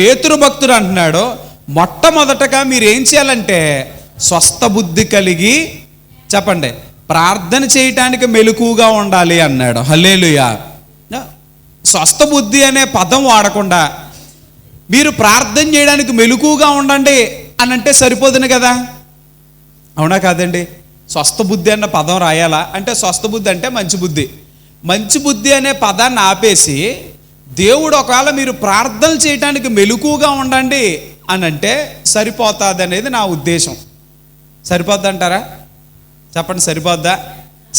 పేతురు భక్తుడు అంటున్నాడు మొట్టమొదటగా మీరు ఏం చేయాలంటే స్వస్థ బుద్ధి కలిగి చెప్పండి ప్రార్థన చేయటానికి మెలకుగా ఉండాలి అన్నాడు. హల్లేలుయా. స్వస్థ బుద్ధి అనే పదం వాడకుండా మీరు ప్రార్థన చేయడానికి మెలకుగా ఉండండి అని అంటే సరిపోదును కదా? అవునా కాదండి? స్వస్థ బుద్ధి అన్న పదం రాయాలా? అంటే స్వస్థ బుద్ధి అంటే మంచి బుద్ధి. మంచి బుద్ధి అనే పదాన్ని ఆపేసి దేవుడు ఒకవేళ మీరు ప్రార్థన చేయడానికి మెలకుగా ఉండండి అని అంటే సరిపోతుంది అనేది నా ఉద్దేశం. సరిపోద్ది అంటారా చెప్పండి సరిపోద్దా?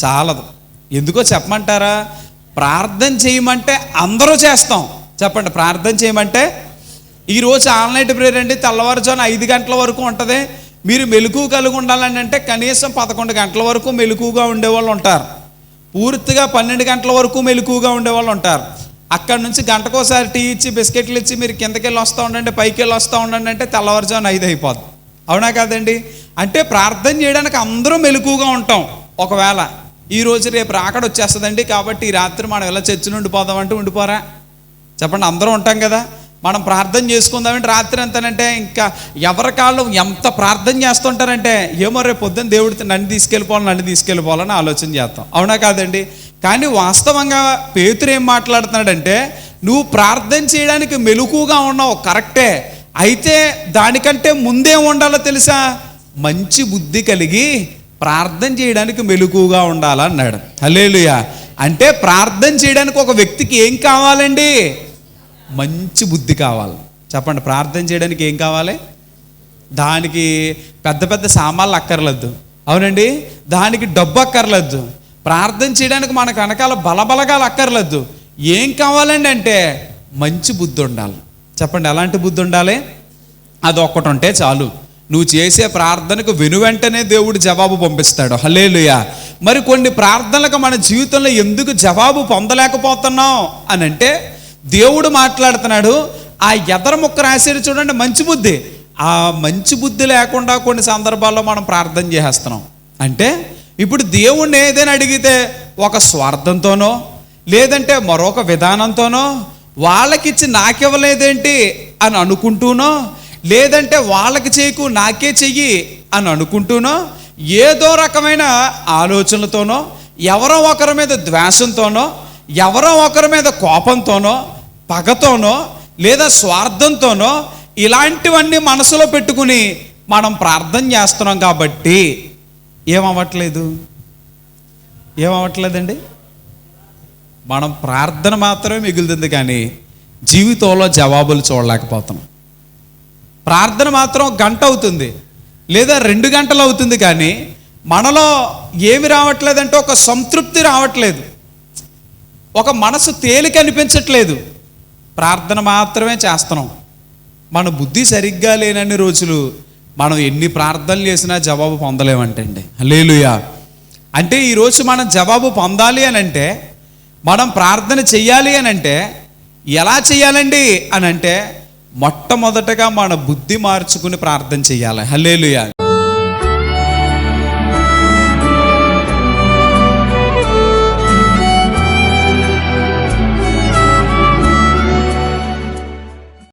చాలదు. ఎందుకో చెప్పమంటారా? ప్రార్థన చేయమంటే అందరూ చేస్తాం. చెప్పండి ప్రార్థన చేయమంటే ఈరోజు ఆన్లైన్ ప్రేయర్ అండి తెల్లవారుజామున ఐదు గంటల వరకు ఉంటుంది. మీరు మెలకువ కలిగి ఉండాలని అంటే కనీసం పదకొండు గంటల వరకు మెలకువగా ఉండేవాళ్ళు ఉంటారు. పూర్తిగా పన్నెండు గంటల వరకు మెలకువగా ఉండేవాళ్ళు ఉంటారు. అక్కడ నుంచి గంటకోసారి టీ ఇచ్చి బిస్కెట్లు ఇచ్చి మీరు కిందకి వెళ్ళి వస్తూ ఉండండి పైకి వెళ్ళి వస్తూ ఉండండి అంటే తెల్లవారుజామున ఐదు అయిపోద్ది. అవునా కాదండి? అంటే ప్రార్థన చేయడానికి అందరూ మెలకుగా ఉంటాం ఒకవేళ. ఈ రోజు రేపు రాకడ వచ్చేస్తుందండి కాబట్టి ఈ రాత్రి మనం ఎలా చర్చి నుండి పోదామంటే ఉండిపోరా? చెప్పండి అందరూ ఉంటాం కదా. మనం ప్రార్థన చేసుకుందామంటే రాత్రి అంతానంటే ఇంకా ఎవరి కాళ్ళు ఎంత ప్రార్థన చేస్తుంటారంటే ఏమో రేపు పొద్దున్న దేవుడితో నన్ను తీసుకెళ్ళిపోవాలి నన్ను తీసుకెళ్ళిపోవాలని ఆలోచన చేస్తాం. అవునా కాదండి? కానీ వాస్తవంగా పేతురు ఏం మాట్లాడుతున్నాడంటే నువ్వు ప్రార్థన చేయడానికి మెలకుగా ఉన్నావు కరెక్టే. అయితే దానికంటే ముందేం ఉండాలో తెలుసా? మంచి బుద్ధి కలిగి ప్రార్థన చేయడానికి మెలకుగా ఉండాలన్నాడు హలేలుయా అంటే ప్రార్థన చేయడానికి ఒక వ్యక్తికి ఏం కావాలండి? మంచి బుద్ధి కావాలి. చెప్పండి ప్రార్థన చేయడానికి ఏం కావాలి? దానికి పెద్ద పెద్ద సామాన్లు అక్కర్లేదు అవునండి? దానికి డబ్బు అక్కర్లేదు ప్రార్థన చేయడానికి మనకు వెనకాల బలబలగాలు అక్కర్లేదు. ఏం కావాలండి అంటే మంచి బుద్ధి ఉండాలి. చెప్పండి ఎలాంటి బుద్ధి ఉండాలి? అది ఒక్కటి ఉంటే చాలు. నువ్వు చేసే ప్రార్థనకు వెను వెంటనే దేవుడు జవాబు పంపిస్తాడు. హలేలుయా మరి కొన్ని ప్రార్థనలకు మన జీవితంలో ఎందుకు జవాబు పొందలేకపోతున్నాం అని అంటే దేవుడు మాట్లాడుతున్నాడు ఆ ఎదర ముక్క రాసేది చూడండి మంచి బుద్ధి. ఆ మంచి బుద్ధి లేకుండా కొన్ని సందర్భాల్లో మనం ప్రార్థన చేసేస్తున్నాం. అంటే ఇప్పుడు దేవుణ్ణి ఏదైనా అడిగితే ఒక స్వార్థంతోనో లేదంటే మరొక విధానంతోనో వాళ్ళకిచ్చి నాకివ్వలేదేంటి అని అనుకుంటూనో లేదంటే వాళ్ళకి చేయకు నాకే చెయ్యి అని అనుకుంటూనో ఏదో రకమైన ఆలోచనలతోనో ఎవరో ఒకరి మీద ద్వేషంతోనో ఎవరో ఒకరి మీద కోపంతోనో పగతోనో లేదా స్వార్థంతోనో ఇలాంటివన్నీ మనసులో పెట్టుకుని మనం ప్రార్థన చేస్తున్నాం కాబట్టి ఏమవ్వట్లేదు? ఏమవ్వట్లేదండి? మనం ప్రార్థన మాత్రమే మిగులుతుంది కానీ జీవితంలో జవాబులు చూడలేకపోతున్నాం. ప్రార్థన మాత్రం గంట అవుతుంది. లేదా రెండు గంటలు అవుతుంది కానీ మనలో ఏమి రావట్లేదంటే ఒక సంతృప్తి రావట్లేదు. ఒక మనసు తేలిక అనిపించట్లేదు. ప్రార్థన మాత్రమే చేస్తున్నాం. మన బుద్ధి సరిగ్గా లేనన్ని రోజులు మనం ఎన్ని ప్రార్థనలు చేసినా జవాబు పొందలేమంటండి. లేలుయా అంటే ఈరోజు మనం జవాబు పొందాలి అని అంటే మనం ప్రార్థన చెయ్యాలి అని అంటే ఎలా చేయాలండి అని అంటే మొట్టమొదటగా మన బుద్ధి మార్చుకుని ప్రార్థన చేయాలి హల్లేలుయా.